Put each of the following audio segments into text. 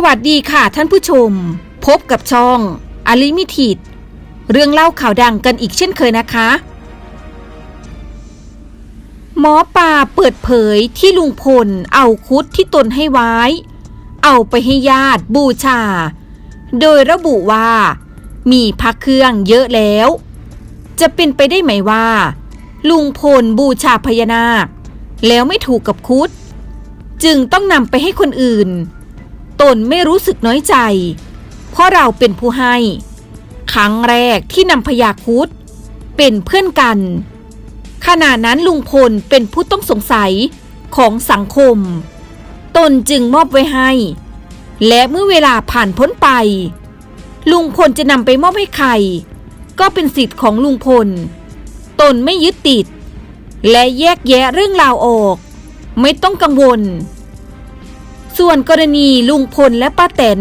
สวัสดีค่ะท่านผู้ชม พบกับช่องอลิมิทิดเรื่องเล่าข่าวดังกันอีกเช่นเคยนะคะ หมอปลาเปิดเผยที่ลุงพลเอาคุดที่ตนให้ไว้ เอาไปให้ญาติบูชา โดยระบุว่า มีพักเครื่องเยอะแล้ว จะเป็นไปได้ไหมว่า ลุงพลบูชาพญานาค แล้วไม่ถูกกับคุด จึงต้องนำไปให้คนอื่น ตนไม่รู้สึกน้อยใจ เพราะเราเป็นผู้ให้ ครั้งแรกที่นำพยาคุดเป็นเพื่อนกัน ขณะนั้นลุงพลเป็นผู้ต้องสงสัยของสังคม ตนจึงมอบไว้ให้ และเมื่อเวลาผ่านพ้นไป ลุงพลจะนำไปมอบให้ใคร ก็เป็นสิทธิ์ของลุงพล ตนไม่ยึดติด และแยกแยะเรื่องราวออก ไม่ต้องกังวล ส่วนกรณีลุงพลและป้าแตน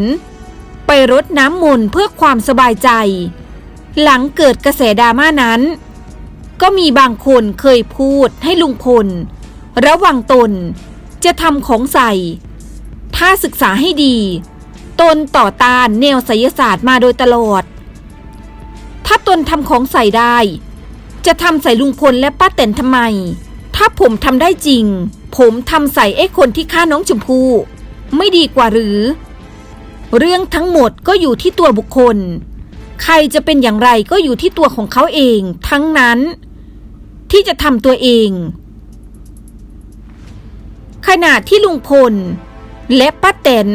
ไปรดน้ำมนต์เพื่อความสบายใจ หลังเกิดกระแสดราม่านั้น ก็มีบางคนเคยพูดให้ลุงพล ระวังตนจะทำของใส่ ถ้าศึกษาให้ดี ตนต่อต้านแนวไสยศาสตร์มาโดยตลอด ถ้าตนทำของใส่ได้ จะทำใส่ลุงพลและป้าแตนทำไม ถ้าผมทำได้จริง ผมทำใส่ไอ้คนที่ฆ่าน้องชมพู่ ไม่ดีกว่าหรือ เรื่องทั้งหมดก็อยู่ที่ตัวบุคคล ใครจะเป็นอย่างไรก็อยู่ที่ตัวของเขาเอง ทั้งนั้น ที่จะทำตัวเอง ขณะที่ลุงพล และป้าแตน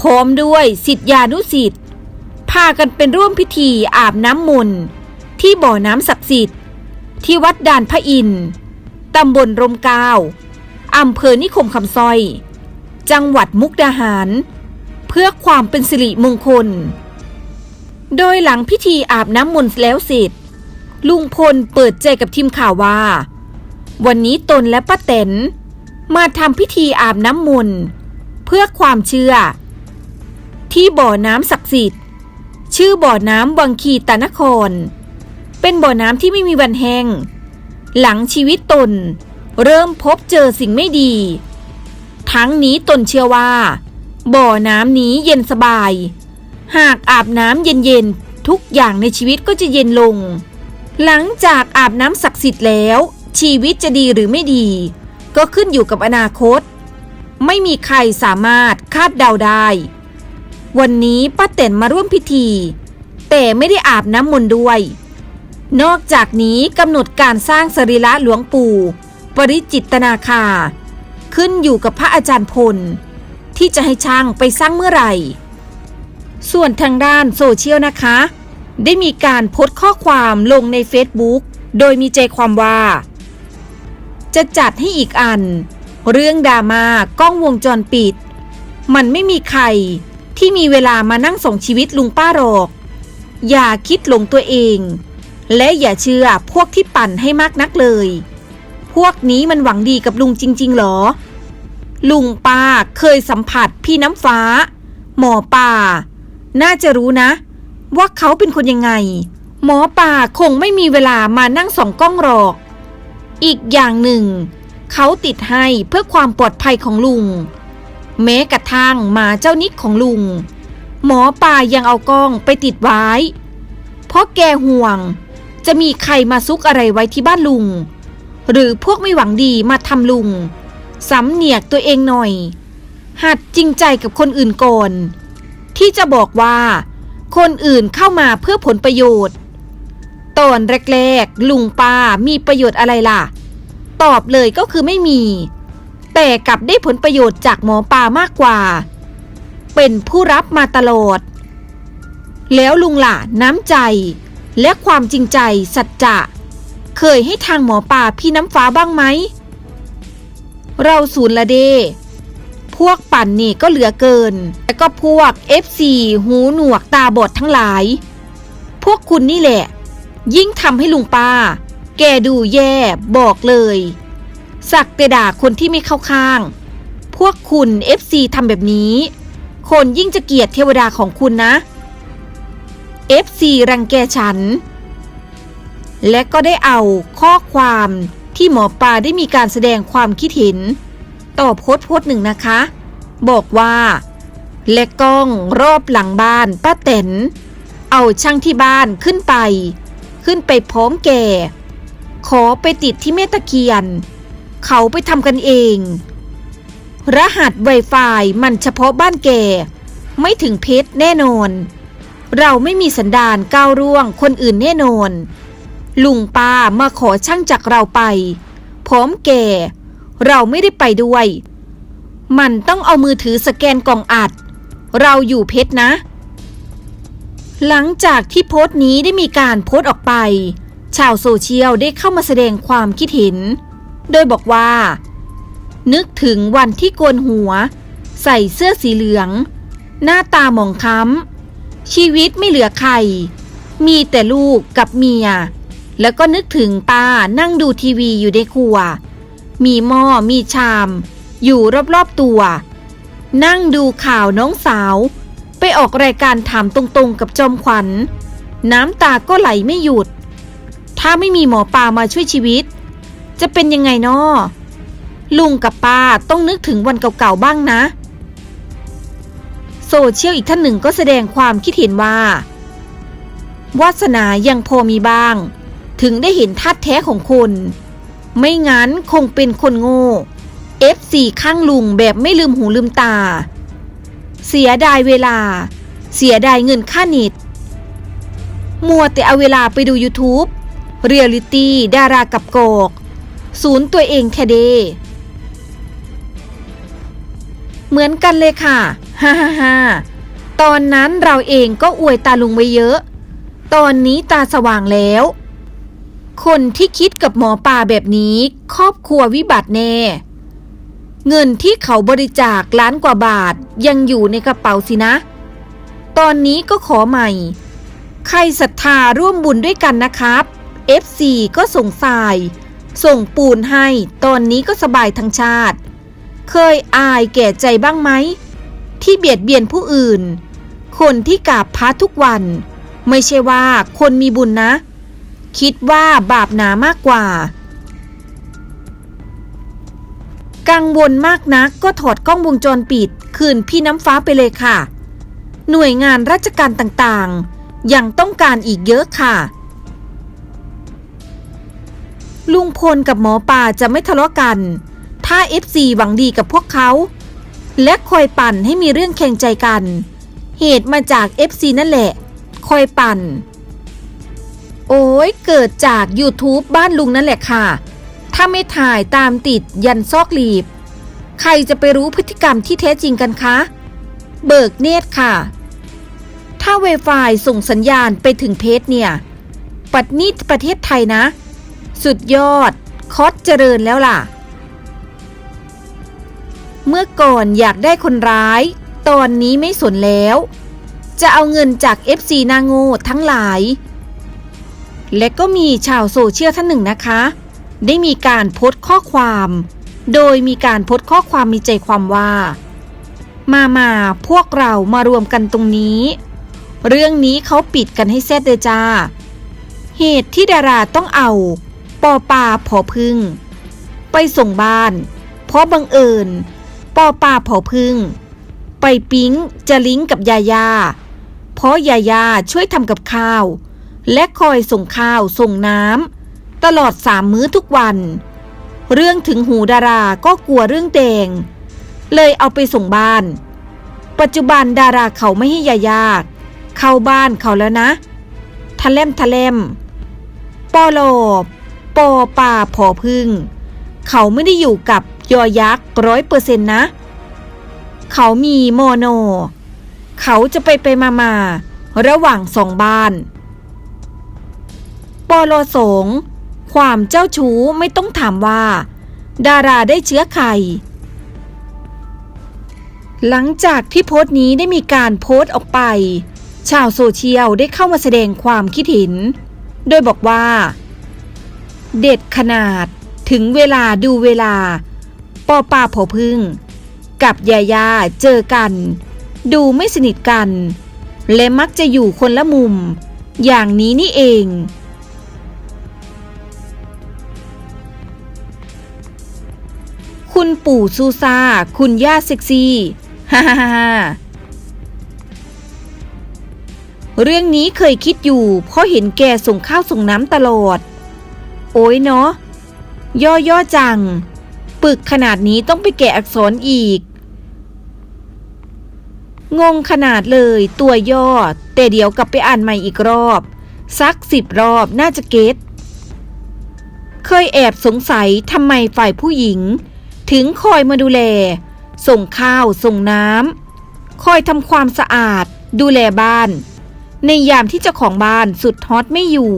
พร้อมด้วยสิทธิานุสิทธิ์พากันเป็นร่วมพิธีอาบน้ำมนต์ที่บ่อน้ำศักดิ์สิทธิ์ ที่วัดด่านพระอินทร์ตำบลรมกล้าอำเภอนิคมคำซอย จังหวัดมุกดาหาร เพื่อความเป็นสิริมงคล โดยหลังพิธีอาบน้ำมนต์แล้วเสร็จ ลุงพลเปิดใจกับทีมข่าวว่า วันนี้ตนและป้าแตนมาทำพิธีอาบน้ำมนต์เพื่อความเชื่อ ที่บ่อน้ำศักดิ์สิทธิ์ ชื่อบ่อน้ำวังคีตานคร เป็นบ่อน้ำที่ไม่มีวันแห้งหลังชีวิตตน เริ่มพบเจอสิ่งไม่ดี ทั้งนี้ตนเชื่อว่า บ่อน้ำนี้เย็นสบาย หากอาบน้ำเย็นๆ ทุกอย่างในชีวิตก็จะเย็นลง หลังจากอาบน้ำศักดิ์สิทธิ์แล้ว ชีวิตจะดีหรือไม่ดี ก็ขึ้นอยู่กับอนาคต ไม่มีใครสามารถคาดเดาได้ วันนี้ป้าแตนมาร่วมพิธี แต่ไม่ได้อาบน้ำมนต์ด้วย นอกจากนี้กำหนดการสร้างสรีระหลวงปู่ ปริจิตตนาคา ขึ้นอยู่กับพระอาจารย์พล ที่จะให้ช่างไปสร้างเมื่อไหร่ ส่วนทางด้านโซเชียลนะคะ ได้มีการโพสต์ข้อความลงใน Facebook โดยมีใจความว่า จะจัดให้อีกอัน เรื่องดราม่ากล้องวงจรปิด มันไม่มีใครที่มีเวลามานั่งส่งชีวิตลุงป้าหรอก อย่าคิดหลงตัวเอง และอย่าเชื่อพวกที่ปั่นให้มากนักเลย วกนี้มันหวังดีกับลุงจริง ๆ หรอ ลุงป้าเคยสัมผัสพี่น้ำฟ้า หมอป่า น่าจะรู้นะ ว่าเขาเป็นคนยังไง หมอป่าคงไม่มีเวลามานั่งส่องกล้องหรอก อีกอย่างหนึ่ง เขาติดให้เพื่อความปลอดภัยของลุง แม้กระทั่งมาเจ้านิดของลุง หมอป่ายังเอากล้องไปติดไว้ เพราะแกห่วงจะมีใครมาซุกอะไรไว้ที่บ้านลุง หรือพวกไม่หวังดีมาทำลุง สำเนียกตัวเองหน่อย หัดจริงใจกับคนอื่นก่อน ที่จะบอกว่า คนอื่นเข้ามาเพื่อผลประโยชน์ ตอนแรกๆ ลุงป้ามีประโยชน์อะไรล่ะ ตอบเลยก็คือไม่มี แต่กลับได้ผลประโยชน์จากหมอปลามากกว่า เป็นผู้รับมาตลอด แล้วลุงล่ะน้ำใจ และความจริงใจสัจจะ เคยให้ทางหมอป่าพี่น้ำฟ้าบ้างไหม เราศูนย์ละเด พวกปั่นนี่ก็เหลือเกินและก็พวก FC หูหนวกตาบอดทั้งหลาย พวกคุณนี่แหละ ยิ่งทำให้ลุงป้า แกดูแย่บอกเลย สักแต่ด่าคนที่ไม่เข้าข้าง พวกคุณ FC ทำแบบนี้ คนยิ่งจะเกลียดเทวดาของคุณนะ FC รังแกฉัน และก็ได้เอาข้อความที่หมอปลาได้มีการแสดงความคิดเห็น ต่อโพสต์โพสต์หนึ่งนะคะ บอกว่า และกล้องรอบหลังบ้านป้าแตนเอาช่างที่บ้านขึ้นไป ขึ้นไปพร้อมแก่ ขอไปติดที่แม่ตะเคียน เขาไปทำกันเอง รหัส Wi-Fi มันเฉพาะบ้านแก่ ไม่ถึงเพชรแน่นอน เราไม่มีสันดานก้าวร่วงคนอื่นแน่นอน ลุงป้ามาขอช่างจากเราไปพร้อมแก่ เราไม่ได้ไปด้วย มันต้องเอามือถือสแกนกล่องอัด เราอยู่เพชรนะ หลังจากที่โพสต์นี้ได้มีการโพสต์ออกไป ชาวโซเชียลได้เข้ามาแสดงความคิดเห็น โดยบอกว่า นึกถึงวันที่โกนหัว ใส่เสื้อสีเหลือง หน้าตาหมองค้ำชีวิตไม่เหลือใคร มีแต่ลูกกับเมีย แล้วก็นึกถึงป้านั่งดูทีวีอยู่ในครัว มีหม้อมีชาม อยู่รอบๆตัว นั่งดูข่าวน้องสาว ไปออกรายการถามตรงๆกับจอมขวัญ น้ำตาก็ไหลไม่หยุด ถ้าไม่มีหมอปลามาช่วยชีวิต จะเป็นยังไงนาะลุงกับป้าต้องนึกถึงวันเก่าๆบ้างนะ โซเชียลอีกท่านหนึ่งก็แสดงความคิดเห็นว่า วาสนายังพอมีบ้าง ถึงได้เห็นท่าแท้ของคน ไม่งั้นคงเป็นคนโง่ F4 ข้างลุงแบบไม่ลืมหูลืมตา เสียดายเวลา เสียดายเงินค่าน็ตมัวแต่เอาเวลาไปดู YouTube เรียลิตี้ดารากับโกก ศูนย์ตัวเองแทเด เหมือนกันเลยค่ะฮ่าฮ่าฮ่าตอนนั้นเราเองก็อวยตาลุงไว้เยอะ ตอนนี้ตาสว่างแล้ว คนที่คิดกับหมอปลาแบบนี้ ครอบครัววิบัติแน่ เงินที่เขาบริจาคล้านกว่าบาทยังอยู่ในกระเป๋าสินะ ตอนนี้ก็ขอใหม่ ใครศรัทธาร่วมบุญด้วยกันนะครับ FC ก็ส่งทราย ส่งปูนให้ ตอนนี้ก็สบายทั้งชาติ เคยอายแก่ใจบ้างไหม ที่เบียดเบียนผู้อื่น คนที่กราบพระทุกวัน ไม่ใช่ว่าคนมีบุญนะ คิดว่าบาปหนามากกว่า กังวลมากนักก็ถอดกล้องวงจรปิด คืนพี่น้ำฟ้าไปเลยค่ะ หน่วยงานราชการต่างๆ ยังต้องการอีกเยอะค่ะ ลุงพลกับหมอปลาจะไม่ทะเลาะกัน ถ้า FC หวังดีกับพวกเขา และคอยปั่นให้มีเรื่องแข่งใจกัน เหตุมาจาก FC นั่นแหละ คอยปั่น โอ้ยเกิดจาก YouTube บ้านลุงนั่นแหละค่ะ ถ้าไม่ถ่ายตามติดยันซอกหลีบ ใครจะไปรู้พฤติกรรมที่แท้จริงกันคะ เบิกเนตรค่ะ ถ้า Wi-Fi ส่งสัญญาณไปถึงเพจเนี่ย ปัดนี้ประเทศไทยนะ สุดยอด คอสเจริญแล้วล่ะ เมื่อก่อนอยากได้คนร้าย ตอนนี้ไม่สนแล้ว จะเอาเงินจาก FC นาโง่ทั้งหลาย และก็มีชาวโซเชียลท่านหนึ่งนะคะ ได้มีการโพสต์ข้อความ โดยมีการโพสต์ข้อความมีใจความว่า มามาพวกเรามารวมกันตรงนี้ เรื่องนี้เขาปิดกันให้แซดเลยจ้า เหตุที่ดาราต้องเอา ปอปาผอพึ่ง ไปส่งบ้าน เพราะบังเอิญ ปอปาผอพึ่ง ไปปิ๊งจะลิงก์กับยายาเพราะยายาช่วยทำกับข้าว และคอยส่งข้าวส่งน้ำตลอดสามมื้อทุกวัน เรื่องถึงหูดาราก็กลัวเรื่องแดง เลยเอาไปส่งบ้าน ปัจจุบันดาราเขาไม่ให้ยายาเข้าบ้านเขาแล้วนะทะเลมทะเลมปอโลปอป่าผอพึ่ง เขาไม่ได้อยู่กับยอยักษ์ร้อยเปอร์เซ็นต์นะ เขามีโมโน เขาจะไปไปมามาระหว่างสองบ้าน ปอลอสง ความเจ้าชู้ไม่ต้องถามว่า ดาราได้เชื้อใคร หลังจากที่โพสต์นี้ได้มีการโพสต์ออกไป ชาวโซเชียลได้เข้ามาแสดงความคิดเห็น โดยบอกว่า เด็ดขนาดถึงเวลาดูเวลา ปอปาผอพึ่ง กับยายาเจอกัน ดูไม่สนิทกัน และมักจะอยู่คนละมุม อย่างนี้นี่เอง คุณปู่ซูซา คุณย่าเซ็กซี่ฮ่าฮ่าฮ่าเรื่องนี้เคยคิดอยู่เพราะเห็นแกส่งข้าวส่งน้ำตลอด โอ้ยเนาะ ย่อย่อจัง ปึกขนาดนี้ต้องไปแกะอักษรอีก งงขนาดเลยตัวย่อ แต่เดี๋ยวกลับไปอ่านใหม่อีกรอบ สักสิบรอบน่าจะเก็ตเคยแอบสงสัยทำไมฝ่ายผู้หญิง ถึงคอยมาดูแล ส่งข้าวส่งน้ำคอยทำความสะอาด ดูแลบ้าน ในยามที่เจ้าของบ้านสุดฮอตไม่อยู่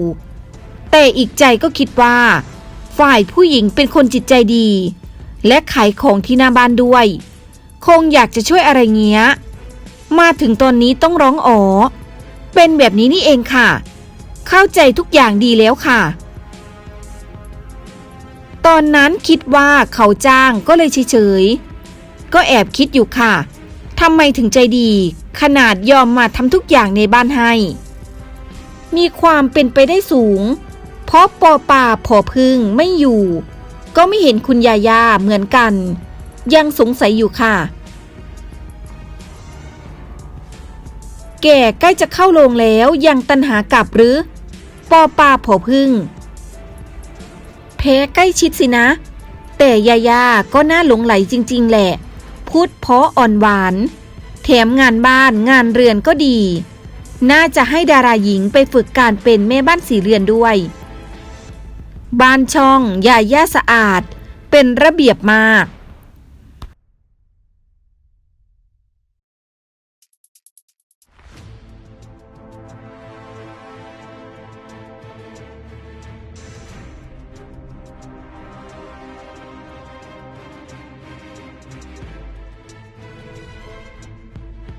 แต่อีกใจก็คิดว่า ฝ่ายผู้หญิงเป็นคนจิตใจดี และขายของที่หน้าบ้านด้วย คงอยากจะช่วยอะไรเงี้ย มาถึงตอนนี้ต้องร้องอ๋อเป็นแบบนี้นี่เองค่ะ เข้าใจทุกอย่างดีแล้วค่ะ ตอนนั้นคิดว่าเขาจ้างก็เลยเฉยๆ ก็แอบคิดอยู่ค่ะ ทำไมถึงใจดี ขนาดยอมมาทำทุกอย่างในบ้านให้ มีความเป็นไปได้สูง เพราะปอป่าพอพึ่งไม่อยู่ ก็ไม่เห็นคุณยายาเหมือนกัน ยังสงสัยอยู่ค่ะ แก่ใกล้จะเข้าโรงแล้วยังตันหากลับหรือ ปอป่าพอพึ่ง แพ้ใกล้ชิดสินะ แต่ยายาก็น่าหลงไหลจริง ๆ แหละ พูดเพราะอ่อนหวาน แถมงานบ้านงานเรือนก็ดี น่าจะให้ดาราหญิงไปฝึกการเป็นแม่บ้านสีเรือนด้วย บ้านช่องยาย่าสะอาด เป็นระเบียบมาก